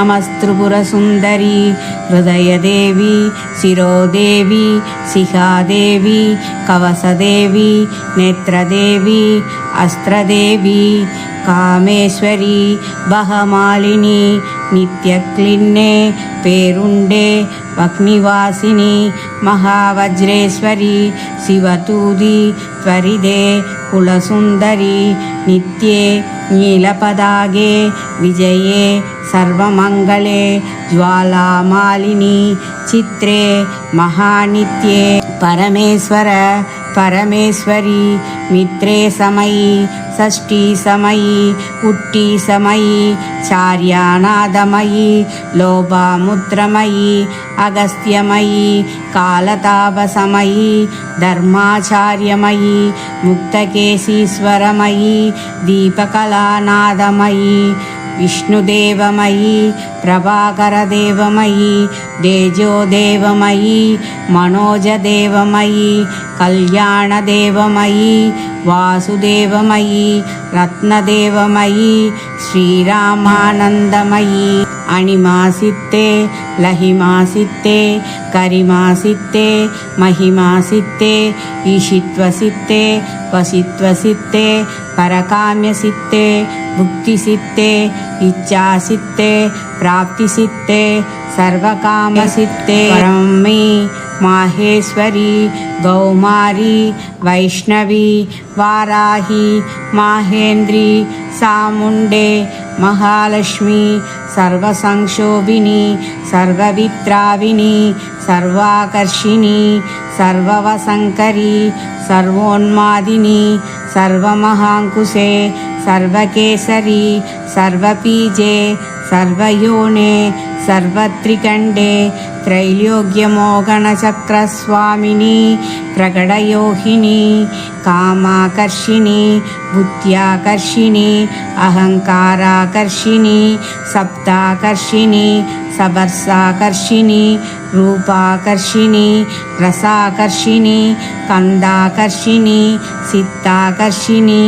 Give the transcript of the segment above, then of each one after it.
नमस्त्रिपुरसुन्दरी हृदयदेवी शिरोदेवी सिहादेवी कवसदेवी नेत्रदेवी अस्त्रदेवी కామేశ్వరి బహమాలిని నిత్యక్లిన్నే పేరుండే వక్నివాసిని మహావజ్రేశ్వరి శివతూది త్వరిదే కులసుందరి నిత్యే నీలపదాగే विजये सर्वमङ्गले ज्वालामालिनी चित्रे महानित्ये। परमेश्वर परमेश्वरी परमेश्वरि मित्रेशमयि षष्ठीसमयि कुटीशमयि चार्यानादमयी लोभामुत्रमयि अगस्त्यमयी कालतापसमयी धर्माचार्यमयी मुक्तकेशीश्वरमयी दीपकलानादमयी। విష్ణుదేవమయి ప్రభాకరదేవమయి దేజోదేవమయి మనోజదేవమయి కళ్యాణదేవమయి వాసుదేవమయి రత్నదేవమయి శ్రీరామానందమయి. అణిమాసిత్తే లహిమాసిత్తే కరిమాసిత్తే మహిమాసిత్తే ఈషిత్వసిత్తే వసిత్వసిత్తే పరకామ్యసిత్తే భుక్తిసిత్తే ఇచ్ఛాసిత్తే ప్రాప్తిసిత్తే సర్వకామసిత్తే పరమి మాహేశ్వరి గౌమారి వైష్ణవి వారాహి మాహేంద్రి సాముండే మహాలక్ష్మి సర్వసంక్షోభిని సర్వవిత్రావిని సర్వాకర్షిణి సర్వవసంకరి సర్వోన్మాదిని సర్వమహాంకుశే సర్వకేసరి సర్వపీజే సర్వయోనే సర్వత్రికండే త్రైలోగ్యమోగణచక్రస్వామిని ప్రగడయోహిని కామాకర్షిణి బుద్ధ్యాకర్షిణి అహంకారాకర్షిణి సప్తాకర్షిణి సబర్సాకర్షిణి రూపాకర్షిణి రసాకర్షిణి కందాకర్షిణి సిత్తాకర్షిణి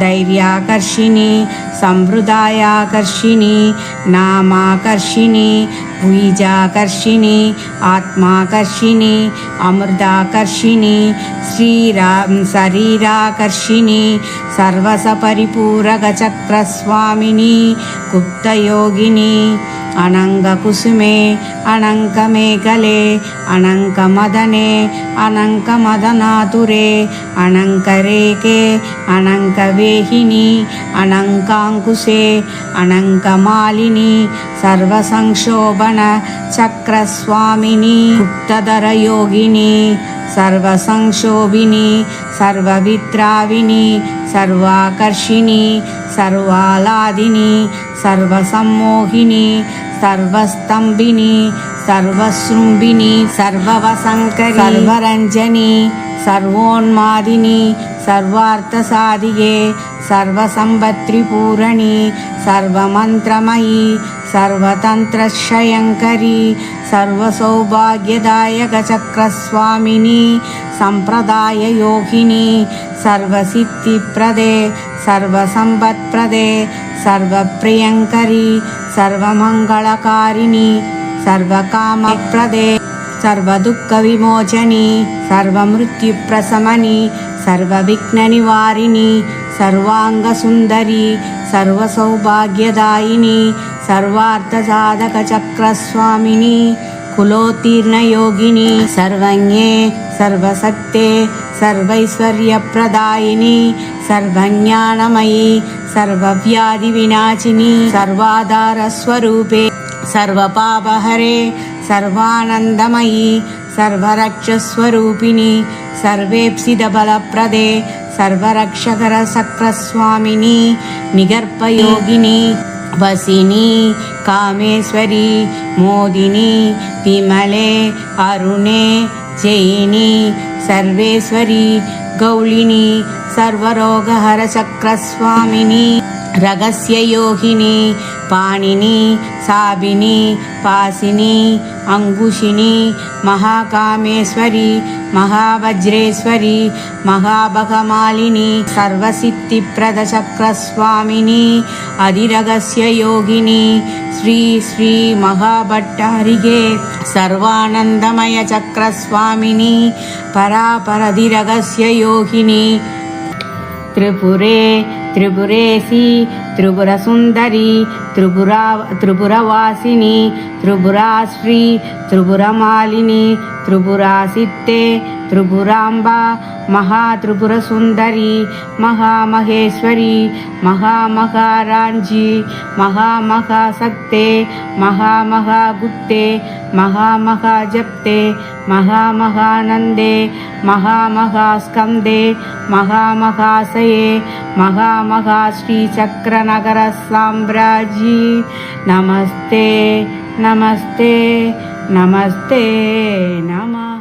ధైర్యాకర్షిణి సంహృదాయాకర్షిణి నామాకర్షిణి భుయిజాకర్షిణి ఆత్మాకర్షిణి అమృతాకర్షిణి శ్రీరా శరీరాకర్షిణి సర్వసపరిపూరగచక్రస్వామిని గుప్తయోగిని అనంగకుసుమే అనంకమేకలే అనంకమదనే అనంకమదనాతురే అనంకరేకే అనంకవేహిని అనంకాంకుశే అనంకమాలిని సర్వసంక్షోభణ చక్రస్వామిని గుప్తధరయోగిని సర్వసంక్షోభిని సర్వవిత్రావిని సర్వాకర్షిణి సర్వాలాదిని సర్వసమ్మోహిని సర్వస్తంభిని సర్వశృంభిని సర్వవసంకరి సర్వరంజని సర్వోన్మాదిని సర్వార్థసాధిగే సర్వసంభత్రిపూరణి సర్వమంత్రమయి సర్వతంత్రశయంకరి సర్వసౌభాగ్యదాయక చక్రస్వామిని సంప్రదాయ యోగిని సర్వసిద్ధిప్రదే సర్వసంపత్ప్రదే సర్వప్రియంకరి సర్వమంగళకారిణి సర్వకామప్రదే సర్వదుఃఖ విమోచని సర్వమృత్యుప్రశమని సర్వవిఘ్న నివారిణి సర్వాంగ సుందరి సర్వసౌభాగ్యదాయిని సర్వార్థసాధక చక్రస్వామిని కులోత్తీర్ణ యోగిని సర్వజ్ఞే సర్వసత్తే సర్వైశ్వర్యప్రదాయిని సర్వజ్ఞానమయి సర్వవ్యాధి వినాశిని సర్వాధార స్వరూపే సర్వపాపహరే సర్వానందమయి సర్వరక్షస్వరూపిణి సర్వేప్సిదబలప్రదే సర్వరక్షకర సక్రస్వామిని నిగర్పయోగిని వసిని కామేశ్వరి మోదిని విమలే అరుణే జయిని సర్వేశ్వరి గౌళిని సర్వరోగహర చక్రస్వామిని రగస్యయోగిని పాణిని సాబిని పాసిని అంగుషిని మహాకామేశ్వరి మహావజ్రేశ్వరి మహాభగమాలిని సర్వసిద్ధిప్రద త్రిపురే త్రిపురేసి త్రిపుర సుందరి త్రిపురా త్రిపురవాసిని త్రిపురాశ్రీ త్రిపురమాలిని त्रिपुरासित्ते त्रिपुराम्बा महात्रिपुरसुन्दरी महामहेश्वरी महामहाराञ्जी महामहासक्ते महामहागुप्ते महामहाजप्ते महामहानन्दे महामहास्कन्दे महामहासये महामहाश्रीचक्रनगरसाम्राज्ये नमस्ते नमस्ते। నమస్తే నమः